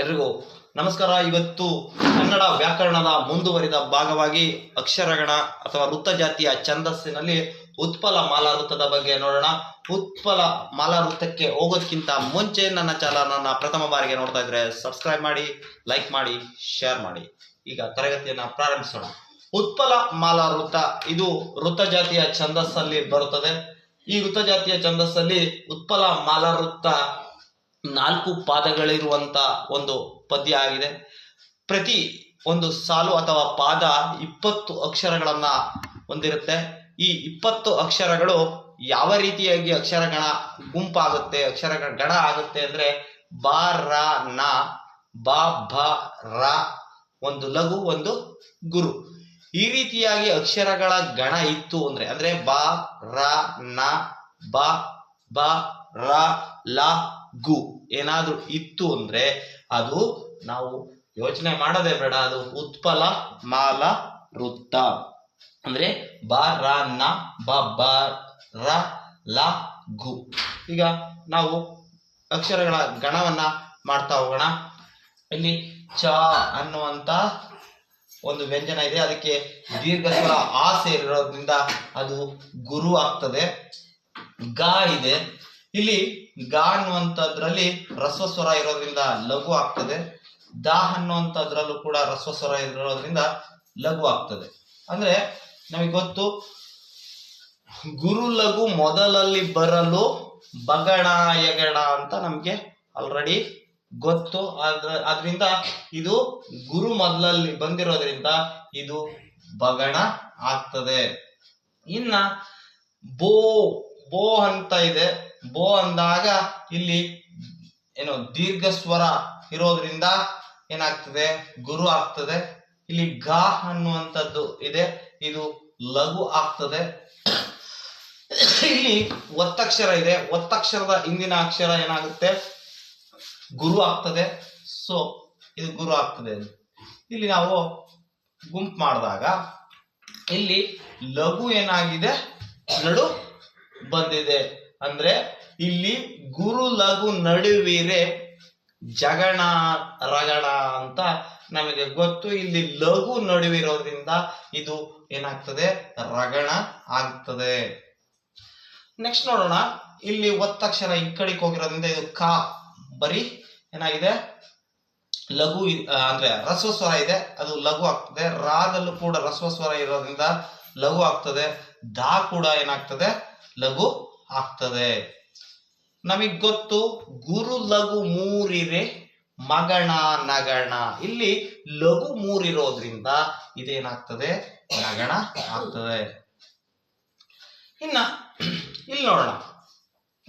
ಎಲ್ರಿಗೂ ನಮಸ್ಕಾರ. ಇವತ್ತು ಕನ್ನಡ ವ್ಯಾಕರಣದ ಮುಂದುವರಿದ ಭಾಗವಾಗಿ ಅಕ್ಷರಗಣ ಅಥವಾ ವೃತ್ತ ಜಾತಿಯ ಛಂದಸ್ಸಿನಲ್ಲಿ ಉತ್ಪಲ ಮಾಲಾವೃತ್ತದ ಬಗ್ಗೆ ನೋಡೋಣ. ಉತ್ಪಲ ಮಾಲಾವೃತ್ತಕ್ಕೆ ಹೋಗೋದಕ್ಕಿಂತ ಮುಂಚೆ ನನ್ನ ಚಾನಲನ್ನು ಪ್ರಥಮ ಬಾರಿಗೆ ನೋಡ್ತಾ ಇದ್ರೆ ಸಬ್ಸ್ಕ್ರೈಬ್ ಮಾಡಿ ಲೈಕ್ ಮಾಡಿ ಶೇರ್ ಮಾಡಿ. ಈಗ ತರಗತಿಯನ್ನ ಪ್ರಾರಂಭಿಸೋಣ. ಉತ್ಪಲ ಮಾಲಾವೃತ್ತ ಇದು ವೃತ್ತ ಜಾತಿಯ ಛಂದಸ್ಸಲ್ಲಿ ಬರುತ್ತದೆ. ಈ ವೃತ್ತ ಜಾತಿಯ ಛಂದಸ್ಸಲ್ಲಿ ಉತ್ಪಲ ಮಾಲಾವೃತ್ತ ನಾಲ್ಕು ಪಾದಗಳಿರುವಂತ ಒಂದು ಪದ್ಯ ಆಗಿದೆ. ಪ್ರತಿ ಒಂದು ಸಾಲು ಅಥವಾ ಪಾದ ಇಪ್ಪತ್ತು ಅಕ್ಷರಗಳನ್ನ ಹೊಂದಿರುತ್ತೆ. ಈ ಇಪ್ಪತ್ತು ಅಕ್ಷರಗಳು ಯಾವ ರೀತಿಯಾಗಿ ಅಕ್ಷರಗಣ ಗುಂಪಾಗುತ್ತೆ ಅಕ್ಷರಗಳ ಗಣ ಆಗುತ್ತೆ ಅಂದ್ರೆ ಬ, ರ, ನ, ಬ, ಭ, ರ ಒಂದು ಲಘು, ಒಂದು ಗುರು. ಈ ರೀತಿಯಾಗಿ ಅಕ್ಷರಗಳ ಗಣ ಇತ್ತು ಅಂದ್ರೆ ಅಂದ್ರೆ ಬ, ರ, ನ, ಬ ಬ, ರ, ಲ, ಗು. ಏನಾದ್ರೂ ಇತ್ತು ಅಂದ್ರೆ ಅದು ನಾವು ಯೋಚನೆ ಮಾಡೋದೇ ಬೇಡ, ಅದು ಉತ್ಪಲ ಮಾಲ ವೃತ್ತ. ಅಂದ್ರೆ ಬ, ರ, ನ, ಬ ಬ, ರ, ಲ, ಗು. ಈಗ ನಾವು ಅಕ್ಷರಗಳ ಗಣವನ್ನ ಮಾಡ್ತಾ ಹೋಗೋಣ. ಇಲ್ಲಿ ಚ ಅನ್ನುವಂತ ಒಂದು ವ್ಯಂಜನ ಇದೆ. ಅದಕ್ಕೆ ದೀರ್ಘ ಸ್ವರ ಆ ಸೇರಿರೋದ್ರಿಂದ ಅದು ಗುರು ಆಗ್ತದೆ. ಗ ಇದೆ. ಇಲ್ಲಿ ಗ ಅನ್ನುವಂಥದ್ರಲ್ಲಿ ರಸ್ವ ಸ್ವರ ಇರೋದ್ರಿಂದ ಲಘು ಆಗ್ತದೆ. ದ ಅನ್ನುವಂಥದ್ರಲ್ಲೂ ಕೂಡ ರಸ್ವಸ್ವರ ಇರೋದ್ರಿಂದ ಲಘು ಆಗ್ತದೆ. ಅಂದ್ರೆ ನಮಗೆ ಗೊತ್ತು, ಗುರು ಲಘು ಮೊದಲಲ್ಲಿ ಬರಲು ಬಗಣ ಯಗಣ ಅಂತ ನಮ್ಗೆ ಆಲ್ರೆಡಿ ಗೊತ್ತು. ಅದ್ರ ಅದರಿಂದ ಇದು ಗುರು ಮೊದಲಲ್ಲಿ ಬಂದಿರೋದ್ರಿಂದ ಇದು ಬಗಣ ಆಗ್ತದೆ. ಇನ್ನ ಬೋ ಬೋ ಅಂತ ಇದೆ. ಬೋ ಅಂದಾಗ ಇಲ್ಲಿ ಏನು ದೀರ್ಘ ಸ್ವರ ಇರೋದ್ರಿಂದ ಏನಾಗ್ತದೆ? ಗುರು ಆಗ್ತದೆ. ಇಲ್ಲಿ ಗ ಅನ್ನುವಂಥದ್ದು ಇದೆ. ಇದು ಲಘು ಆಗ್ತದೆ. ಇಲ್ಲಿ ಒತ್ತಕ್ಷರ ಇದೆ. ಒತ್ತಕ್ಷರದ ಹಿಂದಿನ ಅಕ್ಷರ ಏನಾಗುತ್ತೆ? ಗುರು ಆಗ್ತದೆ. ಸೊ ಇದು ಗುರು ಆಗ್ತದೆ ಇಲ್ಲಿ. ನಾವು ಗುಂಪು ಮಾಡಿದಾಗ ಇಲ್ಲಿ ಲಘು ಏನಾಗಿದೆ? ನಡು ಬಂದಿದೆ. ಅಂದ್ರೆ ಇಲ್ಲಿ ಗುರು ಲಘು ನಡುವಿರೆ ಜಗಣ ರಗಣ ಅಂತ ನಮಗೆ ಗೊತ್ತು. ಇಲ್ಲಿ ಲಘು ನಡುವಿರೋದ್ರಿಂದ ಇದು ಏನಾಗ್ತದೆ? ರಗಣ ಆಗ್ತದೆ. ನೆಕ್ಸ್ಟ್ ನೋಡೋಣ. ಇಲ್ಲಿ ಒತ್ತಕ್ಷರ ಈ ಕಡೆಗೆ ಹೋಗಿರೋದ್ರಿಂದ ಇದು ಕ ಬರೀ ಏನಾಗಿದೆ? ಲಘು ಅಂದ್ರೆ ರಸ್ವ ಸ್ವರ ಇದೆ. ಅದು ಲಘು ಆಗ್ತದೆ. ರಾದಲ್ಲೂ ಕೂಡ ರಸ್ವ ಸ್ವರ ಇರೋದ್ರಿಂದ ಲಘು ಆಗ್ತದೆ. ದಾ ಕೂಡ ಏನಾಗ್ತದೆ? ಲಘು ಆಗ್ತದೆ. ನಮಗ್ ಗೊತ್ತು, ಗುರು ಲಘು ಮೂರಿರೆ ಮಗಣ ನಗಣ. ಇಲ್ಲಿ ಲಘು ಮೂರಿರೋದ್ರಿಂದ ಇದೇನಾಗ್ತದೆ? ನಗಣ ಆಗ್ತದೆ. ಇನ್ನ, ಇಲ್ಲಿ ನೋಡೋಣ.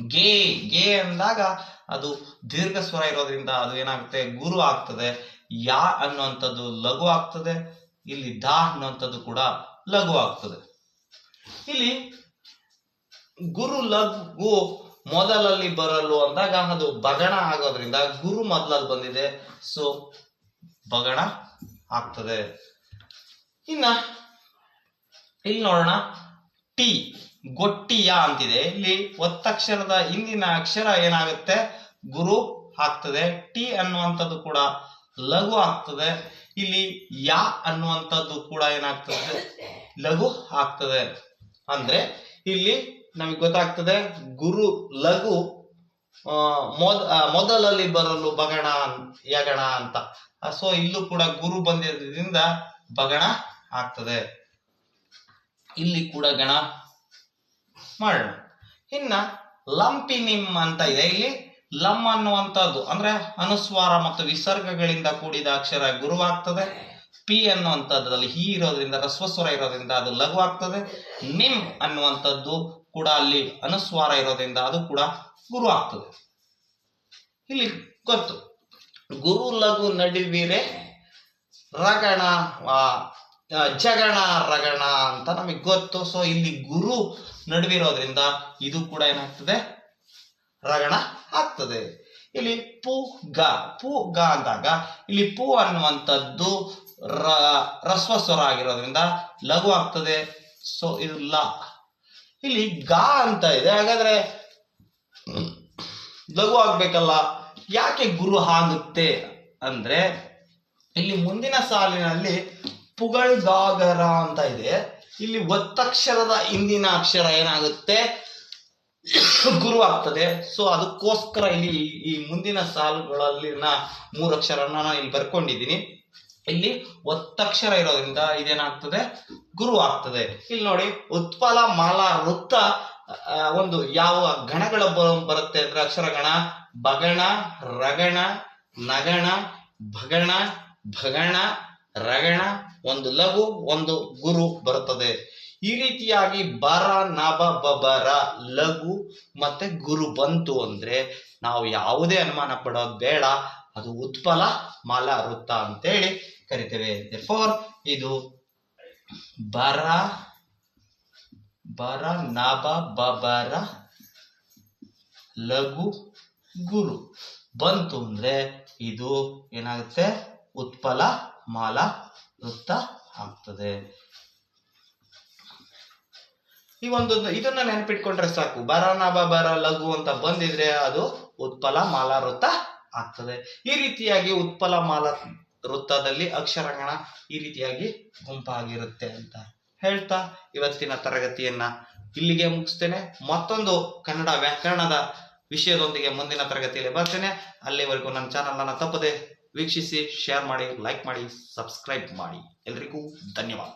ಗೆ ಗೆ ಅಂದಾಗ ಅದು ದೀರ್ಘ ಸ್ವರ ಇರೋದ್ರಿಂದ ಅದು ಏನಾಗುತ್ತೆ? ಗುರು ಆಗ್ತದೆ. ಯಾ ಅನ್ನುವಂಥದ್ದು ಲಘು ಆಗ್ತದೆ. ಇಲ್ಲಿ ದಾ ಅನ್ನುವಂಥದ್ದು ಕೂಡ ಲಘು ಆಗ್ತದೆ. ಇಲ್ಲಿ ಗುರು ಲಘು ಮೊದಲಲ್ಲಿ ಬರಲು ಅಂದಾಗ ಅದು ಬಗಣ ಆಗೋದ್ರಿಂದ ಗುರು ಮೊದಲಲ್ಲಿ ಬಂದಿದೆ. ಸೊ ಬಗಣ ಆಗ್ತದೆ. ಇನ್ನ, ಇಲ್ಲಿ ನೋಡೋಣ. ಟಿ ಗೊಟ್ಟಿಯ ಅಂತಿದೆ. ಇಲ್ಲಿ ಒತ್ತಕ್ಷರದ ಹಿಂದಿನ ಅಕ್ಷರ ಏನಾಗುತ್ತೆ? ಗುರು ಆಗ್ತದೆ. ಟಿ ಅನ್ನುವಂಥದ್ದು ಕೂಡ ಲಘು ಆಗ್ತದೆ. ಇಲ್ಲಿ ಯಾ ಅನ್ನುವಂಥದ್ದು ಕೂಡ ಏನಾಗ್ತದೆ? ಲಘು ಆಗ್ತದೆ. ಅಂದ್ರೆ ಇಲ್ಲಿ ನಮಗೆ ಗೊತ್ತಾಗ್ತದೆ, ಗುರು ಲಘು ಮೊದ ಮೊದಲಲ್ಲಿ ಬರಲು ಬಗಣ, ಯಗಣ ಅಂತ. ಸೊ, ಇಲ್ಲೂ ಕೂಡ ಗುರು ಬಂದಿರೋದ್ರಿಂದ ಬಗಣ ಆಗ್ತದೆ. ಇಲ್ಲಿ ಕೂಡ ಗಣ ಮಾಡೋಣ. ಇನ್ನ ಲಂಪಿನಿಮ್ ಅಂತ ಇದೆ. ಇಲ್ಲಿ ಲಂ ಅನ್ನುವಂಥದ್ದು, ಅಂದ್ರೆ ಅನುಸ್ವಾರ ಮತ್ತು ವಿಸರ್ಗಗಳಿಂದ ಕೂಡಿದ ಅಕ್ಷರ ಗುರುವಾಗ್ತದೆ ಪಿ ಅನ್ನುವಂಥದ್ರಲ್ಲಿ ಹಿ ಇರೋದ್ರಿಂದ, ರಸ್ವಸ್ವರ ಇರೋದ್ರಿಂದ ಅದು ಲಘು ಆಗ್ತದೆ. ನಿಮ್ ಅನ್ನುವಂಥದ್ದು ಕೂಡ ಅಲ್ಲಿ ಅನುಸ್ವಾರ ಇರೋದ್ರಿಂದ ಅದು ಕೂಡ ಗುರು ಆಗ್ತದೆ. ಇಲ್ಲಿ ಗೊತ್ತು. ಗುರು ಲಘು ನಡುವಿರೆ ರಗಣ ಜಗಣ, ರಗಣ ಅಂತ ನಮಗೆ ಗೊತ್ತು. ಸೊ ಇಲ್ಲಿ ಗುರು ನಡುವಿರೋದ್ರಿಂದ ಇದು ಕೂಡ ಏನಾಗ್ತದೆ? ರಗಣ ಆಗ್ತದೆ. ಇಲ್ಲಿ ಪು, ಗ ಪು, ಗ ಅಂದಾಗ ಇಲ್ಲಿ ಪು ಅನ್ನುವಂಥದ್ದು ರ ರಸ್ವ ಸ್ವರ ಆಗಿರೋದ್ರಿಂದ ಲಘು ಆಗ್ತದೆ. ಸೊ ಇದು ಲ. ಇಲ್ಲಿ ಗಾ ಅಂತ ಇದೆ. ಹಾಗಾದ್ರೆ ಲಘು ಆಗ್ಬೇಕಲ್ಲ. ಯಾಕೆ ಗುರು ಆಗುತ್ತೆ ಅಂದ್ರೆ ಇಲ್ಲಿ ಮುಂದಿನ ಸಾಲಿನಲ್ಲಿ ಪುಗಳ್ಗಾಗರ ಅಂತ ಇದೆ. ಇಲ್ಲಿ ಒತ್ತಕ್ಷರದ ಹಿಂದಿನ ಅಕ್ಷರ ಏನಾಗುತ್ತೆ? ಗುರು ಆಗ್ತದೆ. ಸೊ ಅದಕ್ಕೋಸ್ಕರ ಇಲ್ಲಿ ಈ- ಮುಂದಿನ ಸಾಲುಗಳಲ್ಲಿನ ಮೂರಕ್ಷರನ ನಾನು ಇಲ್ಲಿ ಬರ್ಕೊಂಡಿದ್ದೀನಿ. ಇಲ್ಲಿ ಒತ್ತಕ್ಷರ ಇರೋದ್ರಿಂದ ಇದೇನಾಗ್ತದೆ? ಗುರು ಆಗ್ತದೆ ಇಲ್ಲಿ ನೋಡಿ, ಉತ್ಪಲ, ಮಾಲ, ವೃತ್ತ ಒಂದು ಯಾವ ಗಣಗಳ ಬರುತ್ತೆ ಅಂದ್ರೆ ಅಕ್ಷರಗಣ? ಬಗಣ, ರಗಣ, ನಗಣ, ಭಗಣ ಭಗಣ, ರಗಣ, ಒಂದು ಲಘು, ಒಂದು ಗುರು ಬರುತ್ತದೆ. ಈ ರೀತಿಯಾಗಿ ಬರ, ನಭ, ಬಬರ, ಲಘು ಮತ್ತೆ ಗುರು ಬಂತು ಅಂದ್ರೆ ನಾವು ಯಾವುದೇ ಅನುಮಾನ ಪಡೋದು ಬೇಡ. ಅದು ಉತ್ಪಲ ಮಾಲ ವೃತ್ತ ಅಂತೇಳಿ ಕರಿತೇವೆ. ಫೋರ್ ಇದು ಬರ ಬರ ನಬ ಬಬರ, ಲಘು, ಗುರು. ಬಂತು ಅಂದ್ರೆ ಇದು ಏನಾಗುತ್ತೆ? ಉತ್ಪಲ ಮಾಲ ವೃತ್ತ ಆಗ್ತದೆ. ಈ ಒಂದು ಇದನ್ನ ನೆನಪಿಟ್ಕೊಂಡ್ರೆ ಸಾಕು. ಬರ ನಬ ಬರ, ಲಘು ಅಂತ ಬಂದಿದ್ರೆ ಅದು ಉತ್ಪಲ ಮಾಲ ವೃತ್ತ ಆಗ್ತದೆ. ಈ ರೀತಿಯಾಗಿ ಉತ್ಪಲ ಮಾಲ ವೃತ್ತದಲ್ಲಿ ಅಕ್ಷರಗಣ ಈ ರೀತಿಯಾಗಿ ಗುಂಪಾಗಿರುತ್ತೆ ಅಂತ ಹೇಳ್ತಾ ಇವತ್ತಿನ ತರಗತಿಯನ್ನ ಇಲ್ಲಿಗೆ ಮುಗಿಸ್ತೇನೆ. ಮತ್ತೊಂದು ಕನ್ನಡ ವ್ಯಾಕರಣದ ವಿಷಯದೊಂದಿಗೆ ಮುಂದಿನ ತರಗತಿಯಲ್ಲಿ ಬರ್ತೇನೆ. ಅಲ್ಲಿವರೆಗೂ ನನ್ನ ಚಾನಲ್ ಅನ್ನ ತಪ್ಪದೆ ವೀಕ್ಷಿಸಿ ಶೇರ್ ಮಾಡಿ ಲೈಕ್ ಮಾಡಿ ಸಬ್ಸ್ಕ್ರೈಬ್ ಮಾಡಿ. ಎಲ್ರಿಗೂ ಧನ್ಯವಾದ.